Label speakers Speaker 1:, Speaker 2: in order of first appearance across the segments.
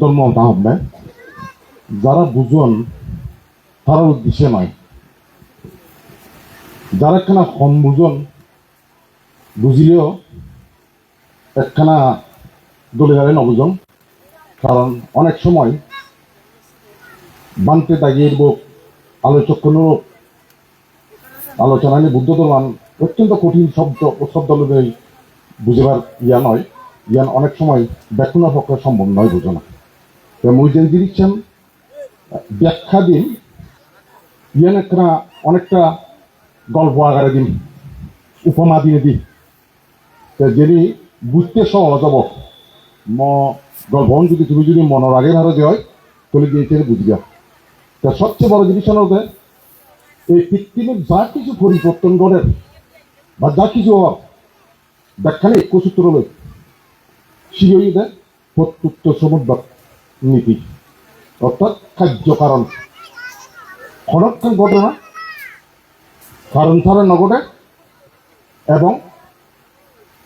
Speaker 1: ধর্ম হবে। যারা বুঝুন তারা উদ্দেশ্যে নয়। যারা একখানা কম বুঝন, বুঝিলেও একখানা দলে গেলে নবুঝন কারণ অনেক সময় বানতে দাগিয়ে আলোচক কোনো আলোচনা নিয়ে বুদ্ধ ধর্মান অত্যন্ত কঠিন শব্দ ও শব্দ বুঝিবার ইয়া নয়। ইয়ান অনেক সময় ব্যাখ্যার পক্ষে সম্ভব নয় বুঝো না তো দিচ্ছেন ব্যাখ্যা দিন, ইয়ান একটা অনেকটা গল্প আকারে দিন, উপমা দিয়ে দিই যিনি বুঝতে সহজ হব, ম গল্প যদি তুমি যদি মনের আগে ভালো হয়, তাহলে গিয়ে বুঝিয়া তা সবচেয়ে বড় জিনিস হলো এই পৃথিবীর যা কিছু পরিবর্তন করে বা যা কিছু হওয়ার ব্যাখ্যানে একটু সূত্র রয়ে শিরোই দেয় প্রত্যুত্ত সমুদ্র। নীতি অর্থাৎ খাদ্য কারণ। খনক্ষণ ঘটনা, কারণ ছাড়া নঘটে এবং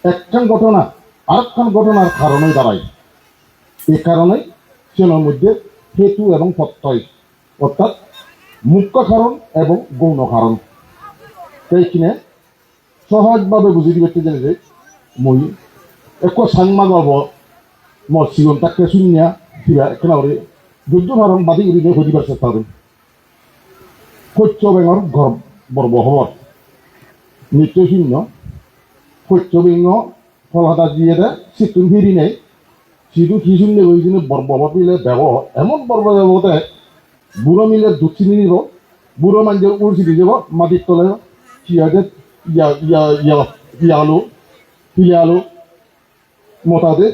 Speaker 1: একখান ঘটনা, আরেকখান ঘটনার কারণে দাঁড়ায়। এ কারণে সেনার মধ্যে হেতু এবং প্রত্যয়, অর্থাৎ মুখ্য কারণ এবং গৌণ কারণ। সেইখানে সহজভাবে বুঝি দিবে জেনে যে মই একো সাংমা গল্প মর সিগন তাকে শুনিয়া কিবা একেবারে যুদ্ধ কারণ বাদি উড়িলে হইবার চেষ্টা করেন। শস্য বেঙর ঘর বর্ব হবর নিত্য শূন্য শস্য বেঙ ফলহাতা দিয়ে দে সিটুন ফিরি নেই সিটু কি শূন্য ওই দিনে বর্ব পিলে দেব এমন বর্ব দেবতে বুড়ো মিলে দুঃখি নিব। বুড়ো মানুষের উড়ছি দিয়ে যাব। মাটির তলে কিয়াতে ইয়া ইয়া ইয়া, ইয়ালো, পিয়ালো। মোটাতে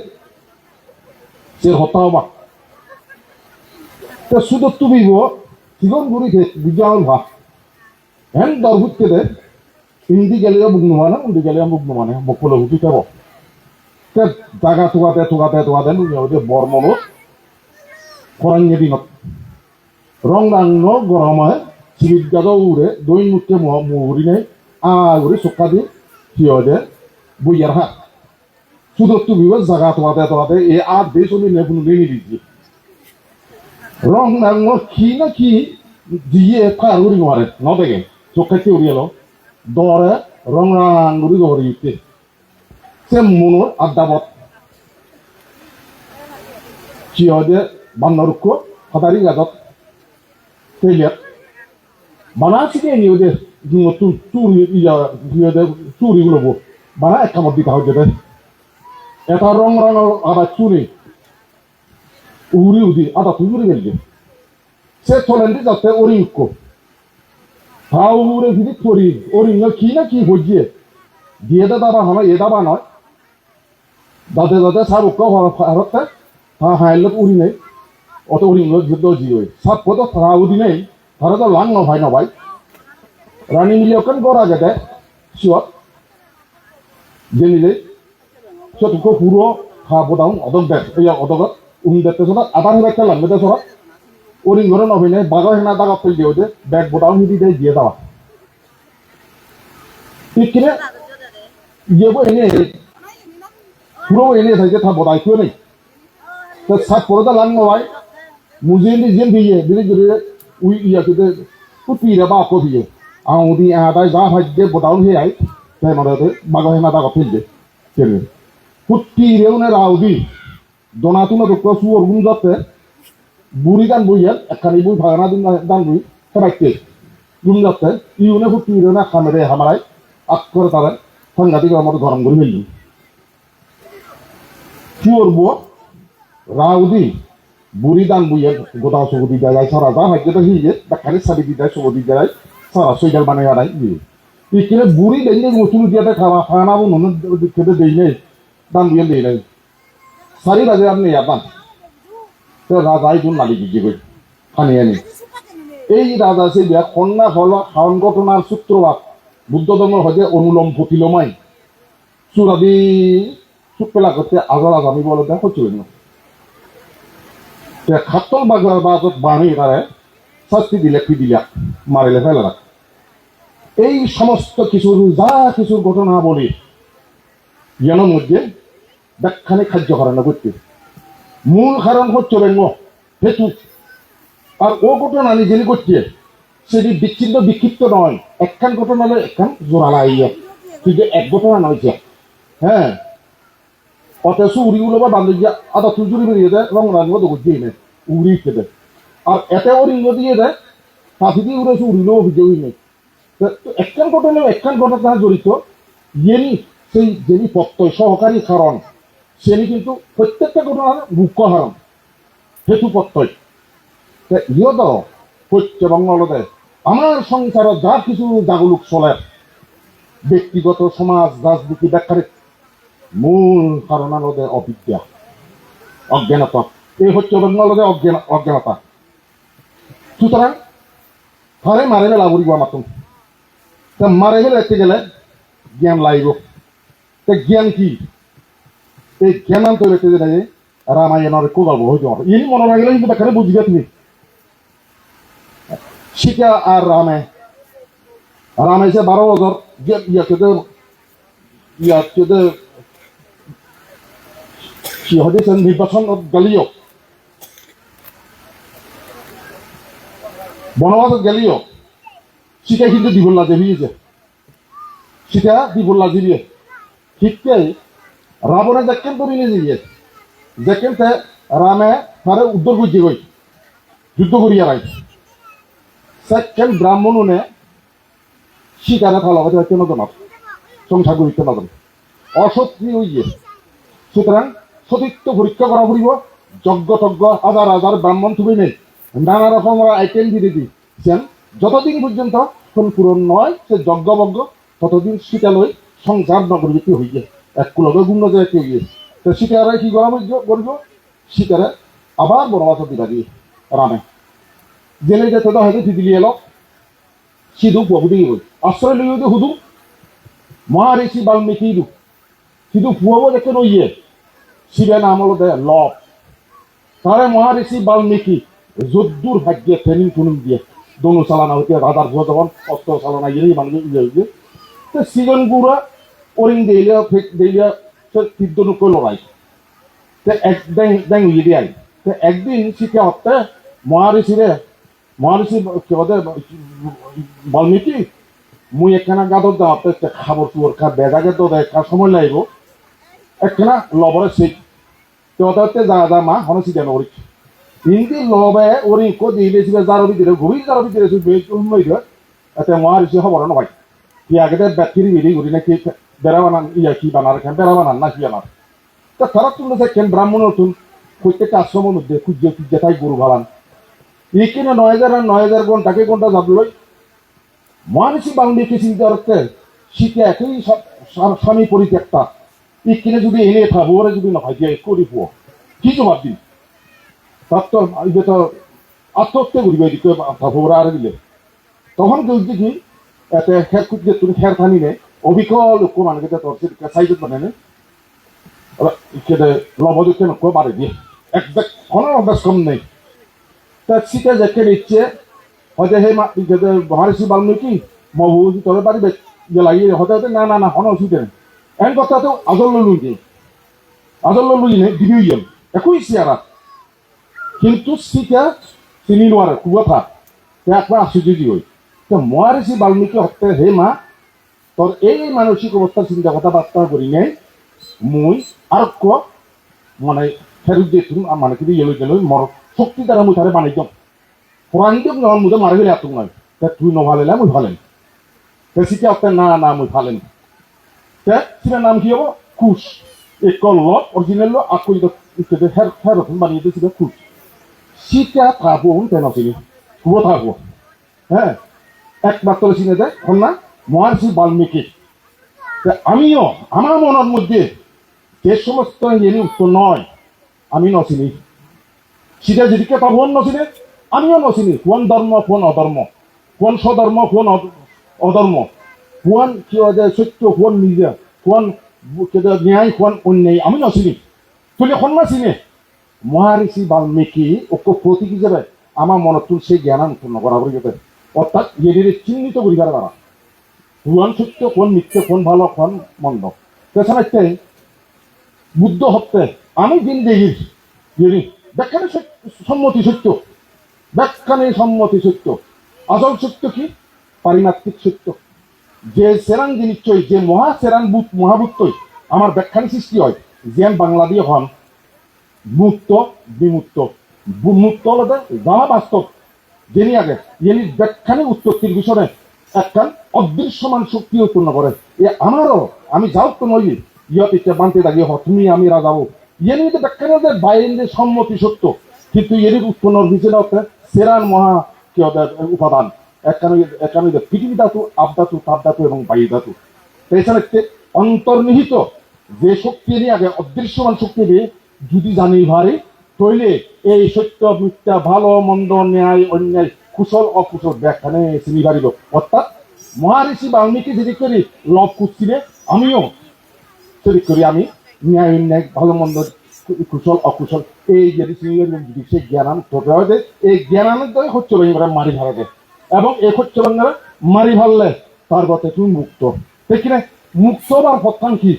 Speaker 1: সে হতা হবা তা শুধু তুমি সিগন গুড়ি খে বিজাল ভা। হেন দর হুতকে দে। ইন্দি গেলেও বুক নমানে উন্দি গেলেও বুক নমানে বকুলো হুতি খাব তে জাগা থুকাতে থুকাতে থুকাতে নুনিয়াতে বর্মনো খরাঙ্গে দিনত রং রাংন গরমে সিবিত গাজা উড়ে, দই মুখে মুহুরি নেই, আ উড়ে চক্কা দিয়ে থিয় দে? বইয়ার হাত শুধু তুমি জাগা তোমাতে তোমাতে এ আর দেশ উনি রং রাংন কি না কি দিয়ে ফার উড়ি মারে ন দেখে চোখে কে উড়িয়ে এলো দরে রং রাং উড়ি দৌড়ি উঠতে সে মনোর আড্ডাবত থিয় দে বান্নরুক্ষ হাতারি গাজত তেলিয়াত বানা চিকে নিও দে জুঙ্গ তু চুরি ইয়া নিও দে চুরি গুলো বো বানা এক কামত দিতে হয় দে এটা রং রং আদা চুরি আদা তুই উড়ি গেলি সে চলেন যাতে ওরি উক্কো হাউ উড়ে ফিরি করি ওরি কি না কি হজিয়ে দিয়ে দে দাবা হলো এ দাবা নয় দাদে দাদে সার উক্কো ভারতে হ্যাঁ হ্যাঁ লোক উড়ি নেই অত উড়ি যুদ্ধ জিওই সাত পদ থাকা উদি নেই ভারত লাং নভাই নভাই রানী মিলিয়কন গড়া যেতে সিয়ত জেনিলে সিয়তকো পুরো খা বোদাউন অদক দেখ এই অদকত উম দেখতে সদা আবার হেবে খেলাম বেতে সরা ওরিং ঘরে নভিনে বাগা হেনা দাগা ফেল দিয়ে দে ব্যাগ বোদাউন হিদি দে দিয়ে দাওয়া ইকিনে ইয়েবো এনে পুরো এনে থাকে থা বোদাই কিয় নেই। তো সাত পরে তো লাং নভাই মুজিয়ে জিয়ে ভিয়ে বিলে জুড়ে উই ইয়া কিতে পুতিরে বা ko ভিয়ে আউ দি আ দাই যা হাজে বোদাউন হে আই, তাই মানে বাগা হেনা দাগা ফেল দে কেনে। পুতিরে উনে রাউদি দোনাতুনা তো ক্রস ওর গুন যাতে বুড়ি গান বইয়ের একখানি বই ভাগনা দিন গান বই, সবাইকে। গুন যাতে ইউনে পুতিরে না খামেরে, হামারাই আক করে সাংঘাতিক আমার গরম করে ফেললি। চুর বো রাউদি, বুড়ি দান বুইয়ে গোটা সবুদি যায় সারা যা হয় যেটা হিয়ে দেখালে সাবি দি দেয় সবুদি সারা সইজাল বানাই আড়াই ইয়ে ইকিনে বুড়ি দেইলে মুসুল দিয়াতে খাওয়া বো নুন খেতে দেই নেই দান নাই বাজে আপনি ইয়াবান তো রাজাই গুণ নালি গিয়ে গই খানি আনি। এই রাজা সে বিয়া কন্যা ফল খাওয়ান ঘটনার সূত্রপাত, বুদ্ধ ধর্মের হজে অনুলম ফকিলমাই সুরাদি সুপেলা করতে আজাল আজামি বলে দেখা হচ্ছিল না। খাতল বাজার বাজত বাণী তারে, শাস্তি দিলে কি দিলা, মারিলে ফেলে রাখ এই সমস্ত কিছু যা কিছু ঘটনা বলি জ্ঞানের মধ্যে ব্যাখ্যানে খাদ্য করে না করতে। মূল কারণ হচ্ছে ব্যঙ্গ হেতু আর ও ঘটনা নিজেরই করছে সেটি বিচ্ছিন্ন, বিক্ষিপ্ত নয়। একখান ঘটনা হলে একখান জোরালা ইয়ে কিন্তু এক ঘটনা নয় যে। হ্যাঁ। অথচ উড়িগুলো বা বান্ধব যে আদা তুলজুরি বেরিয়ে দেয় এবং রাজনীতি তো করছেই নেই উড়ি খেতে আর এতে অরিঙ্গ দিয়ে দেয়, ফাঁসি দিয়ে উড়েছে উড়িলেও অভিযোগই নেই। তো একখান ঘটনা একখান ঘটনা জড়িত। ইয়েনি সেই, যিনি প্রত্যয় সহকারী কারণ। সেনি কিন্তু প্রত্যেকটা ঘটনার মুখ্য হারণ হেতু প্রত্যয় হচ্ছে বাংলাদেশে আমার সংসারে যা কিছু জাগলুক চলে, ব্যক্তিগত সমাজ, রাজনীতি ব্যাখ্যার মূল কারণ আলাদা অবিদ্যা, অজ্ঞানতা। এই হচ্ছে অজ্ঞান, অজ্ঞানতা। সুতরাং, হারে মারে বুড়িব আমার তা মারে বেলাতে গেলে জ্ঞান লাগব জ্ঞান কি? এই যে রামায়ণের কোদাব হইতে পারে ইনি মনে রাখলে কিন্তু ব্যাখ্যাটা বুঝবে তুমি সীতা আর রামে। রামে যে বারো বছর ইয়াকে কি হয়েছে নির্বাচন গেলিও। বনবাসত গেলিও। সীতা কিন্তু দিবল্লা দেবিয়েছে সীতা দিবল্লা দিবিয়ে। ঠিকই রাবণে দেখেন তো নিয়ে দিয়ে দেখেন তে রামে তারে উদ্ধার করছে গই যুদ্ধ করিয়া রাই সেকেন ব্রাহ্মণনে সীতারে থালা হতে হচ্ছে নতুন সংসার করিতে নতুন অসত্যি হইয়ে সুতরাং সতীত্ব পরীক্ষা করা পড়িব। যজ্ঞ তজ্ঞ হাজার হাজার ব্রাহ্মণ তুমি নেই। নানা রকমের আইটেম দিয়ে দিচ্ছেন যতদিন পর্যন্ত কোন পূরণ নয়, সে যজ্ঞবজ্ঞ ততদিন শীতালয় সংসার নগরীতি হইয়ে এক কুলবে গুণ্য যায় কেউ গিয়ে। তো শীতারে কি করা করব শীতারে আবার বনবাস দিবা দিয়ে রামে জেলে যেতে তো হয়তো তিতিলি এলো। সিধু পুয়াবুটি গই আশ্রয় লইতে হুদু মহারিষি বাল্মীকি দু সিধু পুয়াবো দেখে নইয়ে শিবের নাম হলো দে, লব। তারে মহারিষি বাল্মীকি, যদ্দুর ভাগ্যে ট্রেনিং টুনিং দিয়ে। দনু চালানা হইতে রাজার ভুয়া তখন অস্ত্র চালানা গেলেই মানুষ ইয়ে হইবে তো সিজন গুড়া ওরিং দিলে ফেক দিলে তীর্ধনু করে লড়াই। তো এক দেং দেং ইয়ে দিয়ে তো একদিন শিখে হতে মহারিষিরে মহারিষি বলে, বাল্মীকি, মুই একখানা গাদর দাওয়াতে খাবার চুয়ার খা বেজাগে তো দেখা সময় লাগবো একখানা লবরে শিখ তো ওটাতে যা যা মা হনসি দেন ওরি। হিন্দি লবে ওরি কো দিলে সিবে যার ভিতরে, গভীর যার ভিতরে সে বেশ উন্নয় এতে মহারিষি খবর নয় কি আগেতে ব্যাটারি বেরি করি নাকি বেড়া বানান ইয়া কি বানার খান বেড়া বানান না কি বানার তা তারা তুললে দেখেন ব্রাহ্মণ নতুন? প্রত্যেকটা আশ্রমের মধ্যে খুঁজে খুঁজে তাই গরু ভাড়ান এইখানে নয় হাজার আর নয় হাজার ঘন্টাকে ঘণ্টা যাবলই মহানিষি বাংলাকে চিন্তা করতে? শীতে একই স্বা- স্বা- স্বামী পরিত্যক্তা। এইখানে যদি এনে থাকব ওরা যদি নহয় দিয়ে করি পুয় কি জবাব দিন তার তো, এই যে তো আত্মহত্যা করিবে এদিকে থাকব আর দিলে। তখন কেউ দেখি, এতে খের খুঁজে তুমি খের থানি নে অবিকল লোক মানুষ তোর সাইডত মানে নে। কেটে লবদিকে নক বাড়ি দিয়ে। একদম কোনো অভ্যাস কম নেই। তা শীতে দেখে নিচ্ছে, হয়তো সেই মা যদি মহারিষি বাল্মীকি মহু তবে পারিবে যে লাগিয়ে হতে হতে না না না হন অসুবিধা নেই। এন কথা তো আজল লুই দিয়ে। আজল লুই নে, দিবি গেল একই চেয়ারা কিন্তু শীতে চিনি নোৱাৰে কুকথা একবার আশ্চর্য হই তো মহারিষি বাল্মীকি হতে হে মা তোর এই মানসিক অবস্থার চিন্তা কথাবার্তা করি নেই। মুই আর ক মানে ফেরত দিয়ে তুমি মানে কিন্তু ইয়ে লইতে মর শক্তি দ্বারা মুই তারে বানাই দিম। কোরআন দিম যখন মুদে মারে গেলে এত নয় তা তুই নভালে মুই ভালেন সিটা অত না না, মুই ভালেন তে সিটা নাম কি হব? কুশ। এই কল অরিজিনাল আকো ইতে হের হের বানিয়ে দিয়েছিল কুশ। সিটা থাকব তেন কুবো থাকব। হ্যাঁ? একমাত্র চিনে দেয় কন্যা মহার্ষি বাল্মীকি। আমিও, আমার মনের মধ্যে যে সমস্ত ইঞ্জিনি উত্তর নয়, আমি নচিনি। সেটা যেদিকে পাবো নচিনে, আমিও নচিনি। কোন ধর্ম কোন অধর্ম। কোন স্বধর্ম কোন অধ- অধর্ম। কোন কি যে সত্য কোন নিজে কোন ন্যায় কোন অন্যায়, আমি নচিনি। তুলি কোন না চিনে মহারিষি বাল্মীকি ঐক্য প্রতীক হিসেবে আমার মনত সেই জ্ঞান উৎপন্ন করা যেতে অর্থাৎ এদের চিহ্নিত করিবার দ্বারা কোন সত্য, কোন মিথ্যে, কোন ভালো, কোন মন্দ। তাছাড়া বুদ্ধ হত্যে আমি দেখি তিনি ব্যাখ্যানে সম্মতি সত্য, ব্যাখ্যানে সম্মতি সত্য। আসল সত্য কি? পারিমাত্রিক সত্য। যে সেরান নিশ্চয়, যে মহা সেরান বুত মহাভূতই আমার ব্যাখ্যানে সৃষ্টি হয়। যে বাংলা দিয়ে হন। মুক্ত, বিমুক্ত। মুক্ত হলে যাহা বাস্তব। যিনি আগে, যিনি ব্যাখ্যানে উৎপত্তির বিষয়ে একখান অদৃশ্যমান শক্তি উৎপন্ন করে। এ আমারও, আমি যাও তো নই ইয়ত বানতে দাঁড়িয়ে হ তুমি আমি রাজাও ইয়ে তো ব্যাখ্যানে যে বাইরে সম্মতি সত্য। কিন্তু এর উৎপন্ন বিষয় হচ্ছে সেরান মহা কি উপাদান। একখানে পৃথিবী ধাতু, আপ ধাতু, তাপ ধাতু এবং বায়ু ধাতু। এছাড়া একটি অন্তর্নিহিত যে শক্তি নিয়ে আগে অদৃশ্যমান শক্তি দিয়ে যদি জানি ভারে তৈলে এই সত্য, মিথ্যা, ভালো, মন্দ, ন্যায়, অন্যায় কুশল অকুশল ব্যাখ্যানে চিনি পারিব অর্থাৎ মহারিষি বাল্মীকি যদি করি লভ কুচ্ছিলে আমিও যদি করি আমি ন্যায় ন্যায় ভালো মন্দ কুশল অকুশল, এই যদি যদি সে জ্ঞানান তবে হয় এই জ্ঞানানের দ্বারা হচ্ছে ভেঙে মারি ভাড়া এবং এই হচ্ছে ভেঙে মারি ভারলে তার গতে তুমি মুক্ত। ঠিক না? মুক্ত হবার পক্ষান কি?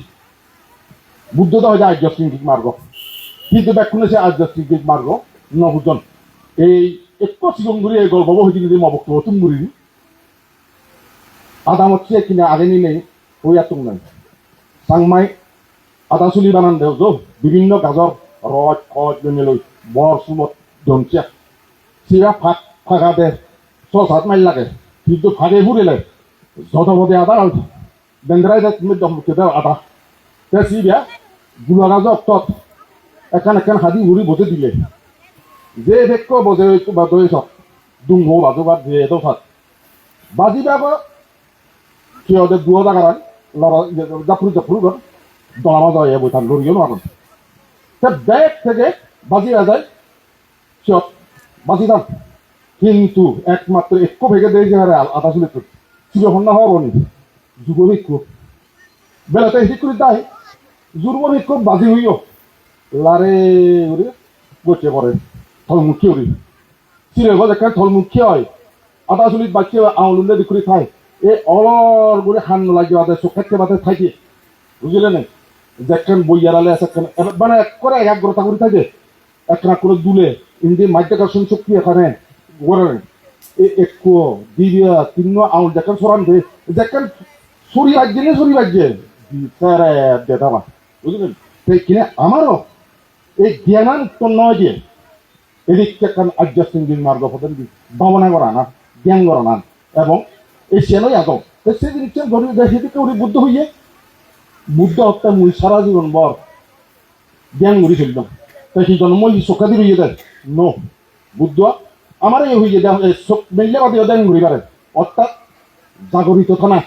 Speaker 1: বুদ্ধ তো হচ্ছে আর্যশৃঙ্গিক মার্গ কিন্তু ব্যাখ্যানে সে আর্যশৃঙ্গিক মার্গ নবুজন। এই গল্প হয়েছে যদি মবক্ত তুমগুরি আদা হচ্ছে কিনা আগে নিলে ওই এত নাই সাংমাই আদা চুলি বানান দেও যো বিভিন্ন গাজর রজ খজ লৈ বৰ, চুমত জঞ্চিয়া চিৰা ফাঁক ফাঁকা দে চচ হাত মাৰি লাগে, কিন্তু ফাঁকে ফুৰিলে ভদে আদা বেন্দ্ৰাই দে তুমি দম কেতিয়াও আদা। তে চিবিয়া গুলা গাজর তত এখান এখান হাদি উড়ি বসে দিলে। যে বেক্য বসে বা দই সব দুংহ বাজু বা দিয়ে তো ফাত বাজি বাবা কি ওদের দুয়ো জাগারান লড়া জাফরু জাফরু কর দলামা যায় বই থান লড়িও না তে ব্যাগ থেকে বাজি যায় চট বাজি দাম কিন্তু একমাত্র একটু ভেঙে দেয় যে আধা চুলে তো চিরহন্না হওয়ার নি? যুগ ভিক্ষু বেলাতে হিট করে দেয় জুরব ভিক্ষু বাজি হইও লারে গোচে পড়ে চিরে গজ একটা থলমুখী হয়। আধা চুলিত বাচ্চা আউলুলে দিকুরি খায় এ অলর করে হান লাগিয়ে আদে চোখাতে বাতে থাকি বুঝলে না যেখান বইয়ারালে আছে মানে করে একগ্রতা করে থাকে একটা করে দুলে। ইন্দি মাধ্যাকর্ষণ শক্তি এখানে গড়ে একটু দিবিয়া তিন্ন আউল যেখান সরান দে। যেখান সরি রাজ্যে নে সরি রাজ্যে দেদামা বুঝলেন সেই কিনে আমারও এই জ্ঞানান্ত নয় যে এদিক একখান আর্যসিঙ্গিক মার্গ পথে ভাবনা করা না, জ্ঞান করা না। এবং এই সেনই আগম তো সে জিনিসটা ধরে সেদিকে উনি বুদ্ধ হইয়ে, বুদ্ধ হত্যা মুই সারা জীবন বর জ্ঞান করি চললাম তাই সেই জন্য মই চোখা হইয়ে দেয় নো, বুদ্ধ আমার এই হইয়ে দেয় চোখ মেললে বাদে জ্ঞান করি পারে অর্থাৎ জাগরিত থানা,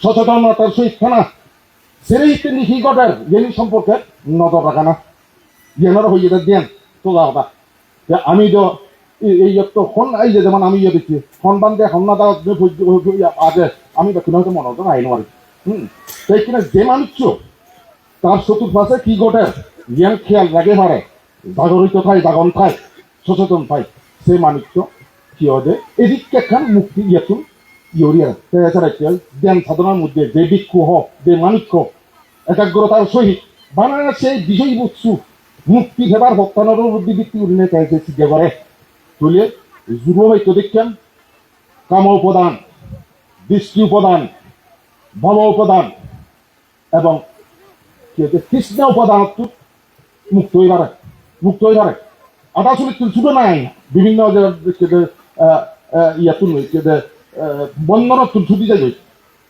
Speaker 1: সচেতনতার সহিত থানা সেরে ইত্যাদি সি গটার জ্ঞানী সম্পর্কে নজর রাখা না। জ্ঞানের হইয়ে দেয় জ্ঞান। কথা যে আমি তো এই- যে যেমন আমি ইয়ে দেখছি হন বান্ধে হন না দা আগে আমি দেখি হয়তো মনে হতো আইন মারি হুম? কিনা যে মানুষ তার চতুর্পাশে কি ঘটে? জ্ঞান, খেয়াল রাখে পারে জাগরিত থাই জাগন থাই সচেতন থাই সে মানুষ কি হবে? এদিকে খান মুক্তি ইয়েতুন ইয়রিয়া এছাড়া কি হয়? জ্ঞান সাধনার মধ্যে যে ভিক্ষু হোক যে মানিক্য, একাগ্রতার সহিত বানায় সেই বিষয়বস্তু মুক্তি সেবার ভক্তানোর বুদ্ধি ভিত্তি উন্নয়ন চাইছে সিদ্ধে করে যুব হয়তো দেখছেন কাম উপাদান দৃষ্টি উপাদান ভব উপাদান এবং কৃষ্ণ উপাদান মুক্ত পারে মুক্ত পারে আটা আসলে ছোট নাই বিভিন্ন যে যে, ইয়া যে বন্ধন ছুটি যাই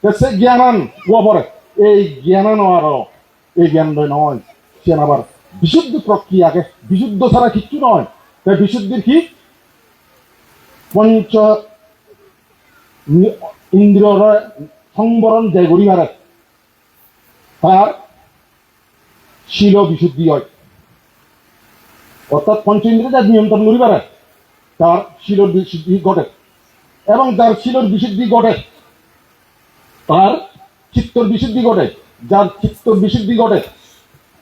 Speaker 1: সে জ্ঞানান কোয়া পরে এই জ্ঞানান আরও এই জ্ঞান নয় সে আবার বিশুদ্ধ প্রক্রিয়াকে বিশুদ্ধ ছাড়া কিচ্ছু নয়। তাই বিশুদ্ধির কি? পঞ্চ ইন্দ্রিয়র সংবরণ যে গড়ি মারে তার শিল বিশুদ্ধি হয়। অর্থাৎ পঞ্চ ইন্দ্রিয় যা নিয়ন্ত্রণ করি তার শিলর বিশুদ্ধি ঘটে। এবং যার শিলর বিশুদ্ধি ঘটে, তার চিত্তর বিশুদ্ধি ঘটে। যার চিত্তর বিশুদ্ধি ঘটে,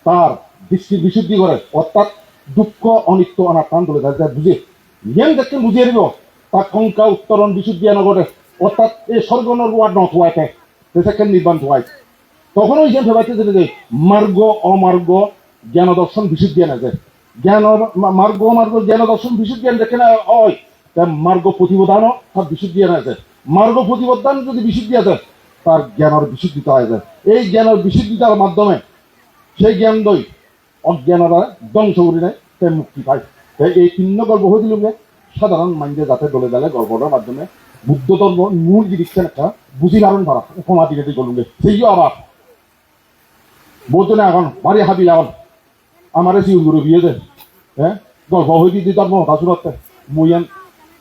Speaker 1: তার বিশুদ্ধি করে। অর্থাৎ দুঃখ, অনিত্য অনাত্মান বলে তার যা বুঝে। জ্ঞান দেখতে বুঝিয়ে দিব তার কঙ্কা উত্তরণ বিশুদ্ধি আনা ঘটে। অর্থাৎ এই স্বর্গনর ওয়ার ন থুয়াইতে সেখানে নির্বাণ থুয়াই তখন ওই জ্ঞান ফেবাইতে যেতে যে, মার্গ, অমার্গ, জ্ঞান দর্শন বিশুদ্ধি আনা যায়। জ্ঞানৰ মা- মাৰ্গ মাৰ্গ জ্ঞান দৰ্শন বিশুদ্ধি জ্ঞান দেখে না হয়। তা মাৰ্গ প্ৰতিবোধানো তার বিশুদ্ধি জ্ঞান আছে মার্গ প্রতিবদান যদি বিশুদ্ধি আছে তার জ্ঞানের বিশুদ্ধিতা আছে এই জ্ঞানের বিশুদ্ধিতার মাধ্যমে সেই জ্ঞান দই অজ্ঞানরা ধ্বংস করে নেয় তাই মুক্তি পায়। তাই এই তিন্ন গল্প হয়েছিল সাধারণ মাইন্ডে যাতে দলে দলে গল্পটার মাধ্যমে বুদ্ধ ধর্ম মূল জিনিসটা একটা বুঝি লারণ ভাড়া উপমা দিকে দিয়ে গলুঙ্গে সেইও আবার বলতো না এখন ভারী হাবি এখন আমার এসি উঙ্গুরু বিয়ে দে হ্যাঁ? গল্প হয়ে দিতে ধর্ম হতাশুরতে মুইয়ান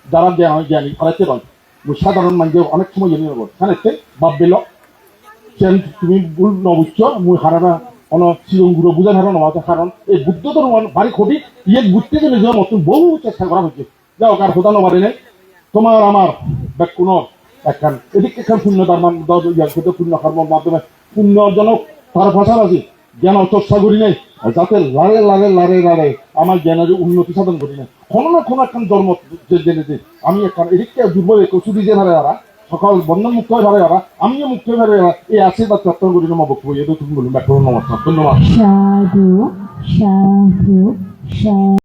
Speaker 1: যারা জ্ঞান, জ্ঞানী ফালাইতে পারে। সাধারণ মানুষ অনেক সময় জানি নেব। খানেতে বাপ বেল তুমি ভুল নবুচ্ছ, মুই হারানা অন শিরঙ্গুরো বুঝান হারানো আছে কারণ এই বুদ্ধ ধর্ম ভারী ক্ষতি ইয়ে বুঝতে গেলে যে মতন বহু চেষ্টা করা হয়েছে। যাও কার হোদানো পারে নাই। তোমার আমার ব্যাকুণ একখান এদিকে একখান শূন্য তার মান পূর্ণ কর্মের মাধ্যমে পুণ্য অর্জনক তার পাশাপাশি জ্ঞান চর্চা করি নাই যাতে লারে লারে লারে লারে আমার জ্ঞানের উন্নতি সাধন করি নাই। কোনো না কোনো একখান যে- জেনে দিই আমি একখান এদিকে দুর্বল কচুরি যে হারে আরা সকাল বন্ধন মুক্ত হবা আমিও মুক্ত হারে আরা এই আশীর্বাদ প্রাপ্ত করি তোমার বক্তব্য এদের তুমি বলুন ধন্যবাদ।
Speaker 2: সাধু সাধু সাধু।